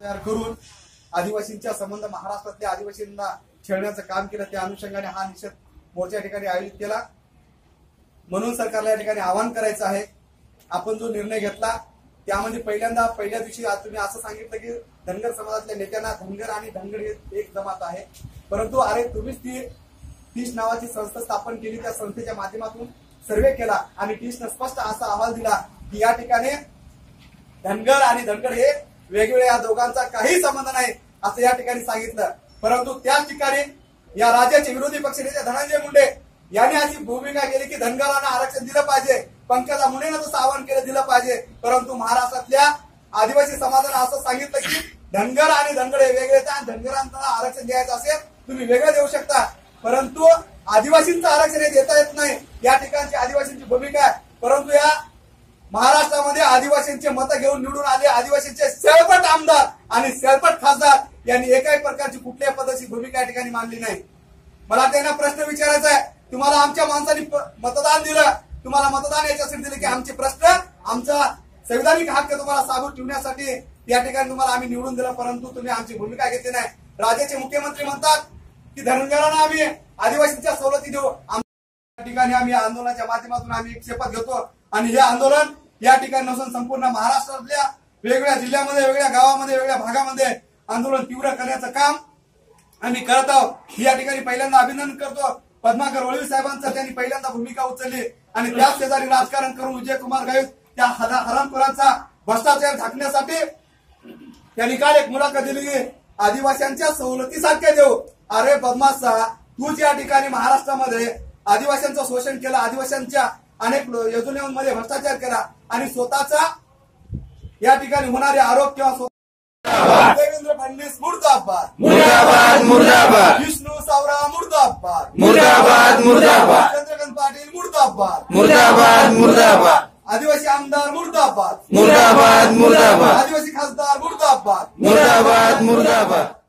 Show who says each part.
Speaker 1: तयार करून आदिवासींच्या संबंध महाराष्ट्रातल्या आदिवासींना छेडण्याचं काम केलं त्या अनुषंगाने हा निषेध मोर्चा या ठिकाणी आयोजित केला. म्हणून सरकारला या ठिकाणी आवाहन करायचं आहे. आपण जो निर्णय घेतला त्यामध्ये पहिल्यांदा पहिल्या दिवशी आज तुम्ही असं सांगितलं की धनगर समाजातल्या नेत्यांना धनगर आणि धनगर हे एक जमात आहे. परंतु अरे तुम्हीच ती टीश नावाची संस्था स्थापन केली त्या संस्थेच्या माध्यमातून सर्वे केला आणि टीशनं स्पष्ट असा अहवाल दिला की या ठिकाणी धनगर आणि धनगर हे वेगवेगळे या दोघांचा काही संबंध नाही असं या ठिकाणी सांगितलं. परंतु त्याच ठिकाणी या राज्याचे विरोधी पक्षनेते धनंजय मुंडे यांनी अशी भूमिका केली की धनगरांना आरक्षण दिलं पाहिजे. पंकजा मुंडेनं तसं आवाहन केलं दिलं पाहिजे. परंतु महाराष्ट्रातल्या आदिवासी समाजानं असं सांगितलं की धनगर आणि धनगड हे वेगळे आहेत आणि धनगरांना आरक्षण द्यायचं असेल तुम्ही वेगळं देऊ शकता. परंतु आदिवासींचं आरक्षण हे देता येत नाही. या ठिकाणची आदिवासींची भूमिका आहे. परंतु या महाराष्ट्र आदिवासींचे मतं घेऊन निवडून आले. आदिवासींचे सरपट आमदार आणि सरपट खासदार यांनी एकाही प्रकारची कुठल्याही पद्धतीची भूमिका या ठिकाणी मांडली नाही. मला त्यांना प्रश्न विचारायचा आहे. तुम्हाला आमच्या माणसांनी मतदान दिलं. तुम्हाला मतदान याच्यासाठी दिलं की आमचे प्रश्न आमचा संविधानिक हक्क तुम्हाला साबूत ठेवण्यासाठी या ठिकाणी तुम्हाला आम्ही निवडून दिलं परंतु तुम्ही आमची भूमिका घेतली नाही. राज्याचे मुख्यमंत्री म्हणतात की धनगरांना आम्ही आदिवासींच्या सवलती देऊ. आमच्या ठिकाणी आम्ही आंदोलनाच्या माध्यमातून आम्ही एक शपथ घेतो. आणि हे आंदोलन या ठिकाणी नसून संपूर्ण महाराष्ट्रातल्या वेगवेगळ्या जिल्ह्यामध्ये वेगळ्या गावामध्ये वेगळ्या भागामध्ये आंदोलन तीव्र करण्याचं काम आम्ही करत आहोत. या ठिकाणी पहिल्यांदा अभिनंदन करतो. पद्माकर वळवी साहेबांचं त्यांनी पहिल्यांदा भूमिका उचलली आणि त्याच शेजारी राजकारण करून विजय कुमार गावित त्या हरामखोरांचा भ्रष्टाचार झाकण्यासाठी त्यांनी काल एक मुलाखत दिली आदिवासींच्या सवलतीसारख्या देऊ अरे बदमाश तूच या ठिकाणी महाराष्ट्रामध्ये आदिवासींचं शोषण केलं आदिवासींच्या अनेक योजनांमध्ये भ्रष्टाचार केला. आणि स्वतःचा या ठिकाणी होणारे आरोप किंवा स्व- देवेंद्र फडणवीस मुर्दाबाद.
Speaker 2: मुर्दाबाद मुर्दाबाद.
Speaker 1: विष्णू सावरा मुर्दाबाद.
Speaker 2: मुर्दाबाद मुर्दाबाद.
Speaker 1: चंद्रकांत पाटील मुर्दाबाद.
Speaker 2: मुर्दाबाद मुर्दाबाद.
Speaker 1: आदिवासी आमदार मुर्दाबाद.
Speaker 2: मुर्दाबाद मुर्दाबाद.
Speaker 1: आदिवासी खासदार मुर्दाबाद.
Speaker 2: मुर्दाबाद मुर्दाबाद.